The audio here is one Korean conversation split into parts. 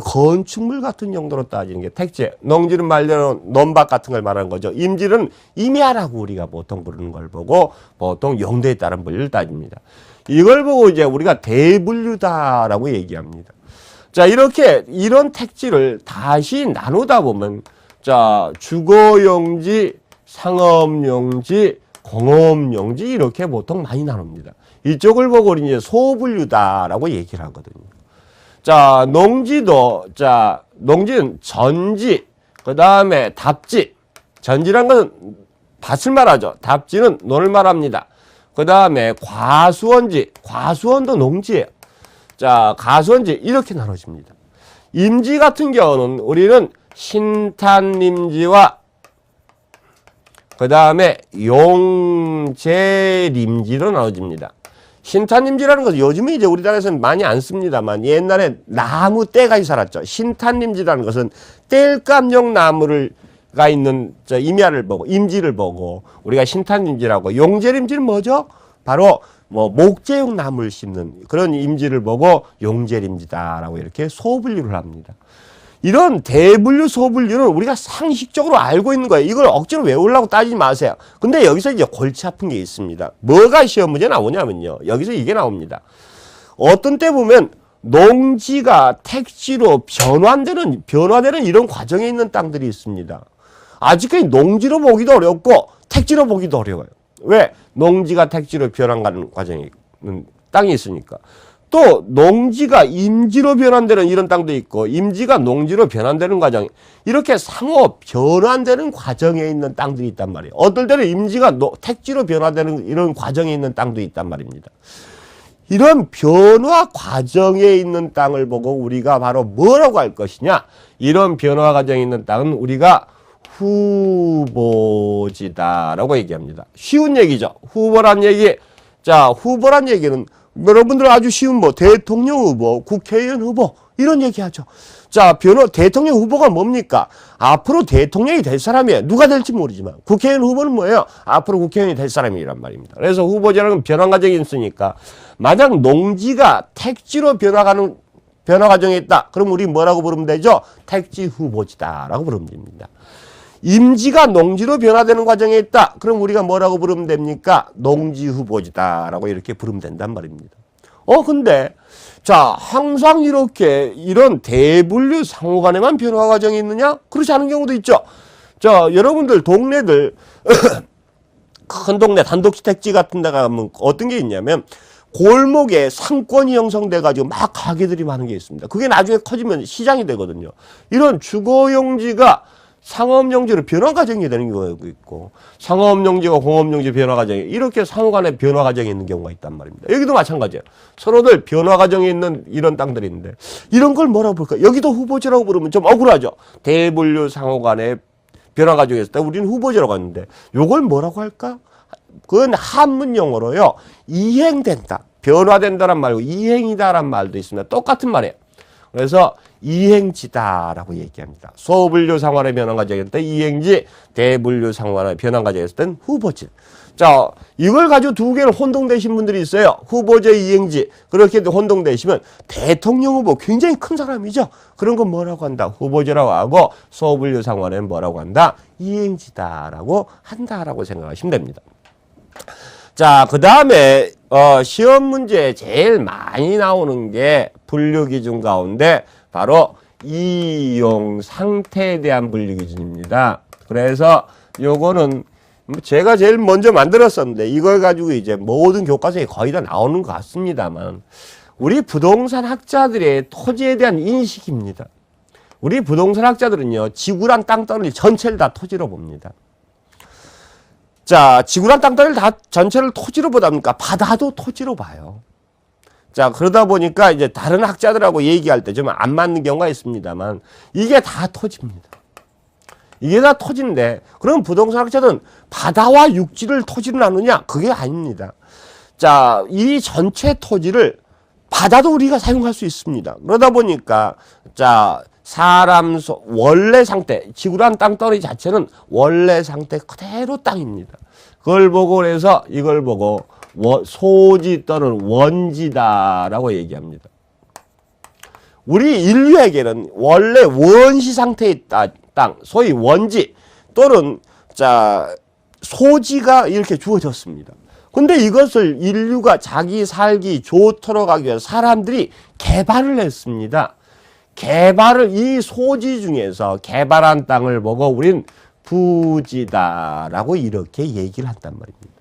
건축물 같은 용도로 따지는 게 택지. 농지는 말대로 논밭 같은 걸 말하는 거죠. 임지는 임야라고 우리가 보통 부르는 걸 보고 보통 용도에 따른 분류를 따집니다. 이걸 보고 이제 우리가 대분류다라고 얘기합니다. 자, 이렇게 이런 택지를 다시 나누다 보면 자, 주거용지, 상업용지, 공업용지 이렇게 보통 많이 나눕니다. 이쪽을 보고 이제 소분류다라고 얘기를 하거든요. 자, 농지도, 자, 농지는 전지, 그 다음에 답지. 전지란 것은 밭을 말하죠. 답지는 논을 말합니다. 그 다음에 과수원지, 과수원도 농지예요. 자, 가수원지 이렇게 나눠집니다. 임지 같은 경우는 우리는 신탄림지와 그 다음에 용재림지로 나눠집니다. 신탄림지라는 것은 요즘에 이제 우리나라에서는 많이 안 씁니다만 옛날에 나무 떼가 살았죠. 신탄림지라는 것은 뗄감용 나무를 가 있는 저 임야를 보고 임지를 보고 우리가 신탄임지라고 용재림지는 뭐죠? 바로 뭐 목재용 나무를 심는 그런 임지를 보고 용재림지다라고 이렇게 소분류를 합니다. 이런 대분류 소분류는 우리가 상식적으로 알고 있는 거예요. 이걸 억지로 외우려고 따지지 마세요. 근데 여기서 이제 골치 아픈 게 있습니다. 뭐가 시험 문제 나오냐면요. 여기서 이게 나옵니다. 어떤 때 보면 농지가 택지로 변환되는 변화되는 이런 과정에 있는 땅들이 있습니다. 아직까지 농지로 보기도 어렵고 택지로 보기도 어려워요. 왜? 농지가 택지로 변환가는 과정에 있는 땅이 있으니까. 또 농지가 임지로 변환되는 이런 땅도 있고 임지가 농지로 변환되는 과정 이렇게 상호 변환되는 과정에 있는 땅들이 있단 말이에요. 어떨 때는 임지가 노, 택지로 변화되는 이런 과정에 있는 땅도 있단 말입니다. 이런 변화 과정에 있는 땅을 보고 우리가 바로 뭐라고 할 것이냐? 이런 변화 과정에 있는 땅은 우리가 후보지다라고 얘기합니다. 쉬운 얘기죠. 후보란 얘기. 자, 후보란 얘기는 여러분들 아주 쉬운 뭐 대통령 후보, 국회의원 후보 이런 얘기하죠. 자, 변호 대통령 후보가 뭡니까? 앞으로 대통령이 될 사람이에요. 누가 될지 모르지만 국회의원 후보는 뭐예요? 앞으로 국회의원이 될 사람이란 말입니다. 그래서 후보자라는 건 변화 과정이 있으니까 만약 농지가 택지로 변화가는 변화 과정에 있다. 그럼 우리 뭐라고 부르면 되죠? 택지 후보지다라고 부르면 됩니다. 임지가 농지로 변화되는 과정에 있다. 그럼 우리가 뭐라고 부르면 됩니까? 농지 후보지다라고 이렇게 부르면 된단 말입니다. 어, 근데 자, 항상 이렇게 이런 대분류 상호 간에만 변화 과정이 있느냐? 그렇지 않은 경우도 있죠. 자, 여러분들 동네들 큰 동네 단독주택지 같은 데 가면 어떤 게 있냐면 골목에 상권이 형성돼 가지고 막 가게들이 많은 게 있습니다. 그게 나중에 커지면 시장이 되거든요. 이런 주거 용지가 상업용지로 변화 과정이 되는 경우가 있고 상업용지가 공업용지 변화 과정이 이렇게 상호 간의 변화 과정이 있는 경우가 있단 말입니다. 여기도 마찬가지예요. 서로들 변화 과정에 있는 이런 땅들이 있는데 이런 걸 뭐라고 볼까? 여기도 후보지라고 부르면 좀 억울하죠. 대분류 상호 간의 변화 과정에 있을 때 우리는 후보지라고 하는데 요걸 뭐라고 할까? 그건 한문 용어로요. 이행된다. 변화된다란 말고 이행이다란 말도 있습니다. 똑같은 말이에요. 그래서 이행지다라고 얘기합니다. 소분류 상환의 변환 과정일 때 이행지, 대분류 상환의 변환 과정일 땐 후보지. 자, 이걸 가지고 두 개를 혼동되신 분들이 있어요. 후보제 이행지. 그렇게 혼동되시면 대통령 후보 굉장히 큰 사람이죠. 그런 건 뭐라고 한다? 후보제라고 하고 소분류 상환은 뭐라고 한다? 이행지다라고 한다라고 생각하시면 됩니다. 자, 그 다음에, 어, 시험 문제에 제일 많이 나오는 게 분류 기준 가운데 바로 이용 상태에 대한 분류 기준입니다. 그래서 요거는 뭐 제가 제일 먼저 만들었었는데 이걸 가지고 이제 모든 교과서에 거의 다 나오는 것 같습니다만 우리 부동산 학자들의 토지에 대한 인식입니다. 우리 부동산 학자들은요, 지구란 땅덩어리 전체를 다 토지로 봅니다. 자, 지구란 땅덩이를 다 전체를 토지로 보다 보니까 바다도 토지로 봐요. 자, 그러다 보니까 이제 다른 학자들하고 얘기할 때 좀 안 맞는 경우가 있습니다만 이게 다 토지입니다. 이게 다 토지인데 그럼 부동산 학자들은 바다와 육지를 토지로 나누냐? 그게 아닙니다. 자, 이 전체 토지를 바다도 우리가 사용할 수 있습니다. 그러다 보니까 자, 사람 소, 원래 상태, 지구란 땅덩어리 자체는 원래 상태 그대로 땅입니다. 그걸 보고 그래서 이걸 보고 워, 소지 또는 원지다라고 얘기합니다. 우리 인류에게는 원래 원시 있다 땅, 소위 원지 또는 자 소지가 이렇게 주어졌습니다. 근데 이것을 인류가 자기 살기 좋도록 하기 위해서 사람들이 개발을 했습니다. 개발을 이 소지 중에서 개발한 땅을 보고 우린 부지다라고 이렇게 얘기를 한단 말입니다.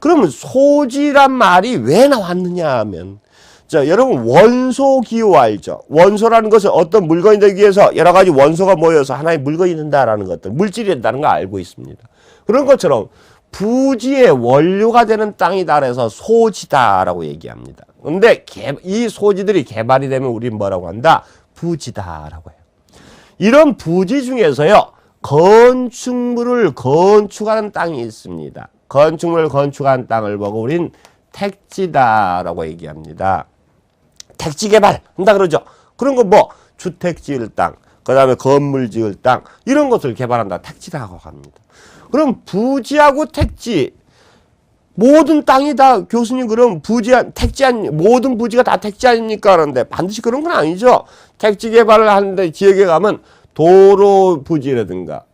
그러면 소지란 말이 왜 나왔느냐 하면 자, 여러분 원소 기호 알죠? 원소라는 것은 어떤 물건이 되기 위해서 여러 가지 원소가 모여서 하나의 물건이 된다라는 것들, 물질이 된다는 걸 알고 있습니다. 그런 것처럼 부지의 원료가 되는 땅이다 그래서 소지다라고 얘기합니다. 근데 개, 이 소지들이 개발이 되면 우리 뭐라고 한다? 부지다라고 해요. 이런 부지 중에서요. 건축물을 건축하는 땅이 있습니다. 건축물을 건축한 땅을 보고 우린 택지다라고 얘기합니다. 택지 개발 한다 그러죠. 그런 거 뭐 주택 지을 땅, 그다음에 건물 지을 땅 이런 것을 개발한다. 택지라고 합니다. 그럼 부지하고 택지 모든 땅이 다 교수님 그럼 부지 택지 아니 모든 부지가 다 택지 아닙니까? 그런데 반드시 그런 건 아니죠. 택지 개발을 하는데 지역에 가면 도로 부지라든가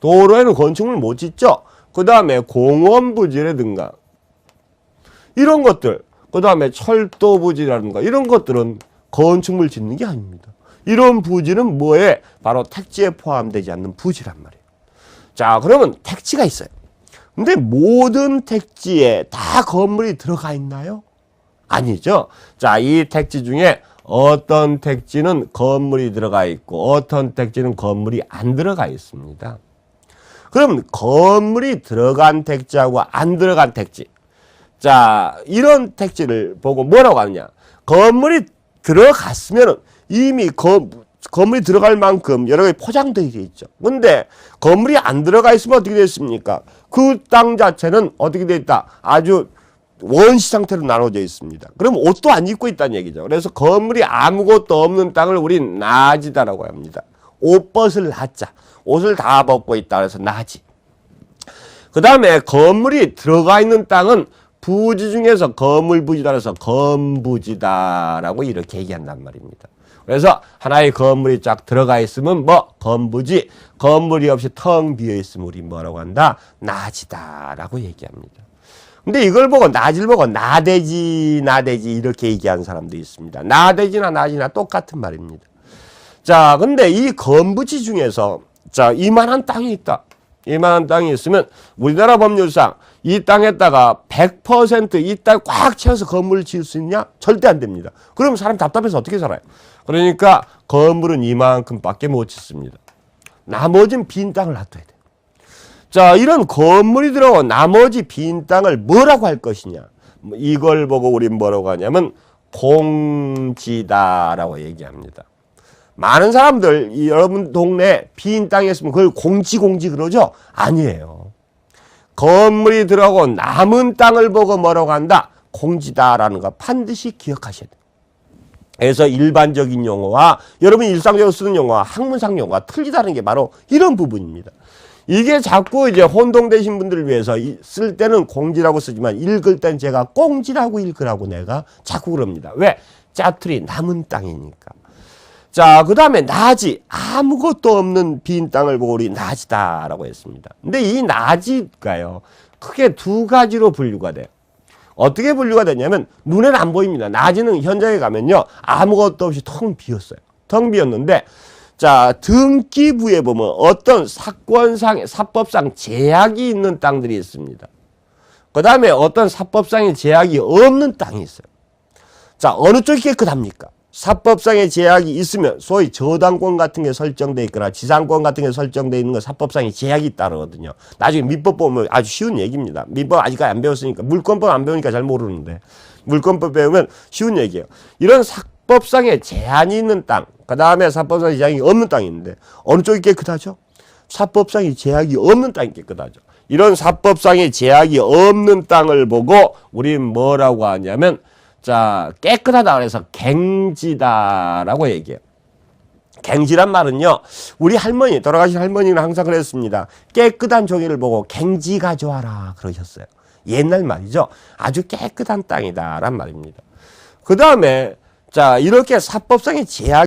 도로에는 건축물 못 짓죠. 그 다음에 공원 부지라든가 이런 것들 그 다음에 철도 부지라든가 이런 것들은 건축물 짓는 게 아닙니다. 이런 부지는 뭐에 바로 택지에 포함되지 않는 부지란 말이에요. 자 그러면 택지가 있어요. 근데 모든 택지에 다 건물이 들어가 있나요? 아니죠. 자, 이 택지 중에 어떤 택지는 건물이 들어가 있고 어떤 택지는 건물이 안 들어가 있습니다. 그럼 건물이 들어간 택지하고 안 들어간 택지. 자, 이런 택지를 보고 뭐라고 하느냐. 건물이 들어갔으면 이미 거, 건물이 들어갈 만큼 여러 가지 포장되어 있죠. 근데 건물이 안 들어가 있으면 어떻게 됐습니까? 그 땅 자체는 어떻게 되어 있다? 아주 원시 상태로 나눠져 있습니다. 그럼 옷도 안 입고 있다는 얘기죠. 그래서 건물이 아무것도 없는 땅을 우린 나지다라고 합니다. 옷 벗을 나자. 옷을 다 벗고 있다. 그래서 나지. 그 다음에 건물이 들어가 있는 땅은 부지 중에서 건물 부지다 그래서 건부지다라고 이렇게 얘기한단 말입니다. 그래서 하나의 건물이 쫙 들어가 있으면 뭐 건부지 건물이 없이 텅 비어 있으면 우리 뭐라고 한다 나지다라고 얘기합니다. 근데 이걸 보고 나지를 보고 나대지 나대지 이렇게 얘기하는 사람도 있습니다. 나대지나 나지나 똑같은 말입니다. 자, 근데 이 건부지 중에서 자 이만한 땅이 있다. 이만한 땅이 있으면 우리나라 법률상 이 땅에다가 100%이 땅 꽉 채워서 건물을 지을 수 있냐? 절대 안 됩니다. 그럼 사람 답답해서 어떻게 살아요? 그러니까 건물은 이만큼밖에 못 짓습니다. 나머지는 빈 땅을 놔둬야 돼. 자, 이런 건물이 들어온 나머지 빈 땅을 뭐라고 할 것이냐? 뭐 이걸 보고 우리는 뭐라고 하냐면 공지다라고 얘기합니다. 많은 사람들 이 여러분 동네 빈 땅에 있으면 그걸 공지 공지 그러죠? 아니에요. 건물이 들어오고 남은 땅을 보고 뭐라고 한다? 공지다라는 거 반드시 기억하셔야 돼요. 그래서 일반적인 용어와 여러분이 일상적으로 쓰는 용어와 학문상 용어가 틀리다는 게 바로 이런 부분입니다. 이게 자꾸 이제 혼동되신 분들을 위해서 쓸 때는 공지라고 쓰지만 읽을 땐 제가 꽁지라고 읽으라고 내가 자꾸 그럽니다. 왜? 짜투리 남은 땅이니까. 자, 그 다음에 나지. 아무것도 없는 빈 땅을 보고 우리 나지다라고 했습니다. 근데 이 나지가요, 크게 두 가지로 분류가 돼요. 어떻게 분류가 되냐면, 눈에는 안 보입니다. 나지는 현장에 가면요, 아무것도 없이 텅 비었어요. 텅 비었는데, 자, 등기부에 보면 어떤 사건상, 사법상 제약이 있는 땅들이 있습니다. 그 다음에 어떤 사법상의 제약이 없는 땅이 있어요. 자, 어느 쪽이 깨끗합니까? 사법상의 제약이 있으면 소위 저당권 같은 게 설정돼 있거나 지상권 같은 게 설정돼 있는 건 사법상의 제약이 따르거든요. 나중에 민법 보면 아주 쉬운 얘기입니다. 민법 아직까지 안 배웠으니까 물권법 안 배우니까 잘 모르는데 물권법 배우면 쉬운 얘기예요. 이런 사법상의 제한이 있는 땅, 그 다음에 사법상의 제약이 없는 있는데 어느 쪽이 깨끗하죠? 사법상의 제약이 없는 땅이 깨끗하죠. 이런 사법상의 제약이 없는 땅을 보고 우리는 뭐라고 하냐면 자, 깨끗하다 그래서 갱지다라고 얘기해요. 갱지란 말은요, 우리 할머니, 돌아가신 할머니는 항상 그랬습니다. 깨끗한 종이를 보고 갱지 가져와라. 그러셨어요. 옛날 말이죠. 아주 깨끗한 땅이다란 말입니다. 그 다음에, 자, 이렇게 사법성의 제약